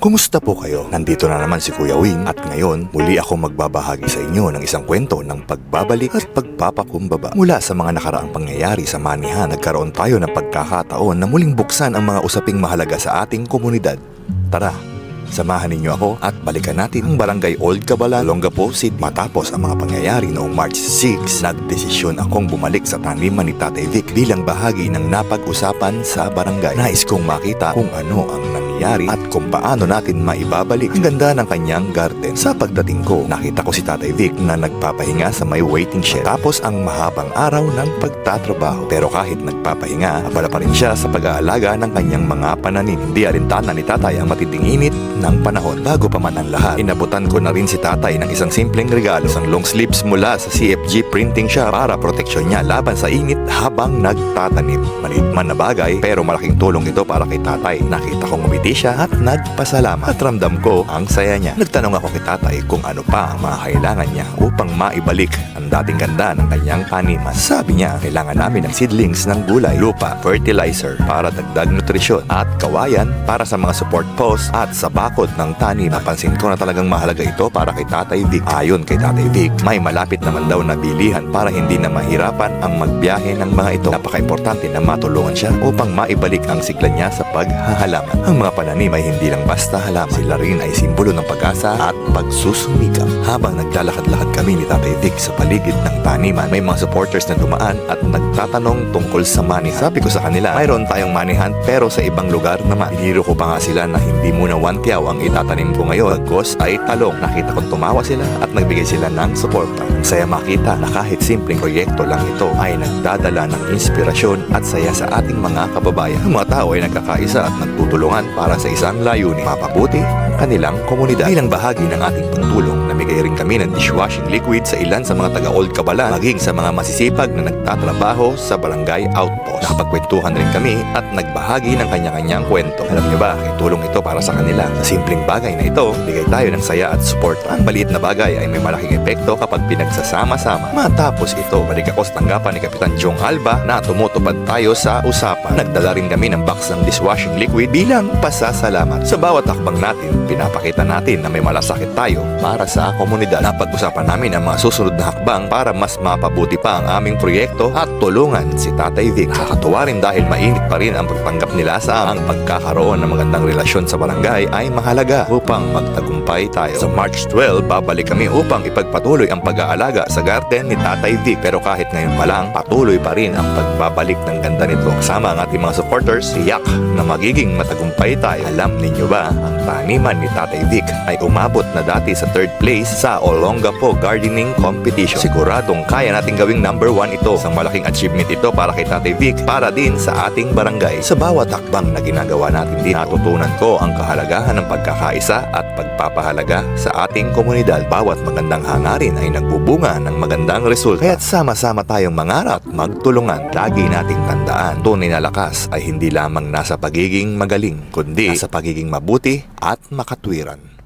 Kumusta po kayo? Nandito na naman si Kuya Wing at ngayon muli ako magbabahagi sa inyo ng isang kwento ng pagbabalik at pagpapakumbaba. Mula sa mga nakaraang pangyayari sa Manihan, nagkaroon tayo ng pagkakataon na muling buksan ang mga usaping mahalaga sa ating komunidad. Tara, Samahan ninyo ako at balikan natin ang barangay Old Cabala, Longapo City. Matapos ang mga pangyayari noong March 6, nagdesisyon akong bumalik sa taniman ni Tatay Vic bilang bahagi ng napag-usapan sa barangay. Nais kong makita kung ano ang nangyayari at kung paano natin maibabalik ang ganda ng kanyang garden. Sa pagdating ko, nakita ko si Tatay Vic na nagpapahinga sa may waiting shed. Tapos ang mahabang araw ng pagtatrabaho. Pero kahit nagpapahinga, abala pa rin siya sa pag-aalaga ng kanyang mga pananim. Hindi alintana ni Tatay ang matinding init ng panahon. Bago pa man ang lahat, inabutan ko na rin si tatay ng isang simpleng regalo. Isang long sleeves mula sa CFG printing shop para proteksyon niya laban sa init habang nagtatanim. Maliit man na bagay pero malaking tulong ito para kay tatay. Nakita kong umiti siya at nagpasalamat. At ramdam ko ang saya niya. Nagtanong ako kay tatay kung ano pa ang mga kailangan niya upang maibalik ang dating ganda ng kanyang taniman. Sabi niya, kailangan namin ng seedlings ng gulay, lupa, fertilizer para dagdag nutrisyon at kawayan para sa mga support posts at sa bakod ng tanim. Napansin ko na talagang mahalaga ito para kay Tatay Vic. Ayon kay Tatay Vic, may malapit naman daw na bilihan para hindi na mahirapan ang magbiyahe ng mga ito. Napaka-importante na matulungan siya upang maibalik ang sigla niya sa paghahalaman. Ang mga pananim ay hindi lang basta halaman. Sila rin ay simbolo ng pag-asa at pagsusumikap. Habang naglalakad-lakad kami ni Tatay Vic sa paligid ng taniman, may mga supporters na dumaan at nagtatanong tungkol sa manihan. Sabi ko sa kanila, mayroon tayong manihan pero sa ibang lugar naman. Iniro ko pa nga sila na hindi muna wantiyaw ang itatanim ko ngayon. Bagkos ay talong. Nakita kong tumawa sila at nagbigay sila ng suporta. Saya makita na kahit simpleng proyekto lang ito ay nagdadala ng inspirasyon at saya sa ating mga kababayan. Ang mga tao ay nagkakaisa at nagtutulungan para sa isang layunin. Mapabuti ang kanilang komunidad. Bilang bahagi ng ating pagtulong, namigay rin kami ng dishwashing liquid sa ilan sa mga taga-Old Kabala maging sa mga masisipag na nagtatrabaho sa barangay outpost. Nakapagkwentuhan rin kami at nagbahagi ng kanya-kanyang kwento. Alam niyo ba, ay tulong ito para sa kanila. Sa simpleng bagay na ito, bigay tayo ng saya at support. Ang maliit na bagay ay may malaking epekto kapag pinagsasama-sama. Matapos ito, balik ako sa tanggapan ni Kapitan Jong Alba na tumutupad tayo sa usapan. Nagdala rin kami ng box ng dishwashing liquid bilang pasasalamat. Sa bawat akbang natin, pinapakita natin na may malasakit tayo para sa komunidad. Napag-usapan namin ang mga susunod na hakbang para mas mapabuti pa ang aming proyekto at tulungan si Tatay Vic. Nakakatuwa rin dahil mainit pa rin ang pagtanggap nila sa ang pagkakaroon ng magandang relasyon sa barangay ay mahalaga upang magtagumpay tayo. Sa March 12, babalik kami upang ipagpatuloy ang pag-aalaga sa garden ni Tatay Vic. Pero kahit ngayon pa lang, patuloy pa rin ang pagbabalik ng ganda nito. Kasama ang ating mga supporters, tiyak na magiging matagumpay tayo. Alam ninyo ba, ang taniman ni Tatay Vic ay umabot na dati sa third place sa Olongapo Gardening Competition. Siguradong kaya nating gawing number one ito. Isang malaking achievement ito para kay Tatay Vic, para din sa ating barangay. Sa bawat hakbang na ginagawa natin din, natutunan ko ang kahalagahan ng pagkakaisa at pagpapahalaga sa ating komunidad. Bawat magandang hangarin ay nagbubunga ng magandang resulta. Kaya't sama-sama tayong mangarap, magtulungan. Lagi nating tandaan, tunay na lakas ay hindi lamang nasa pagiging magaling, kundi sa pagiging mabuti at makatwiran.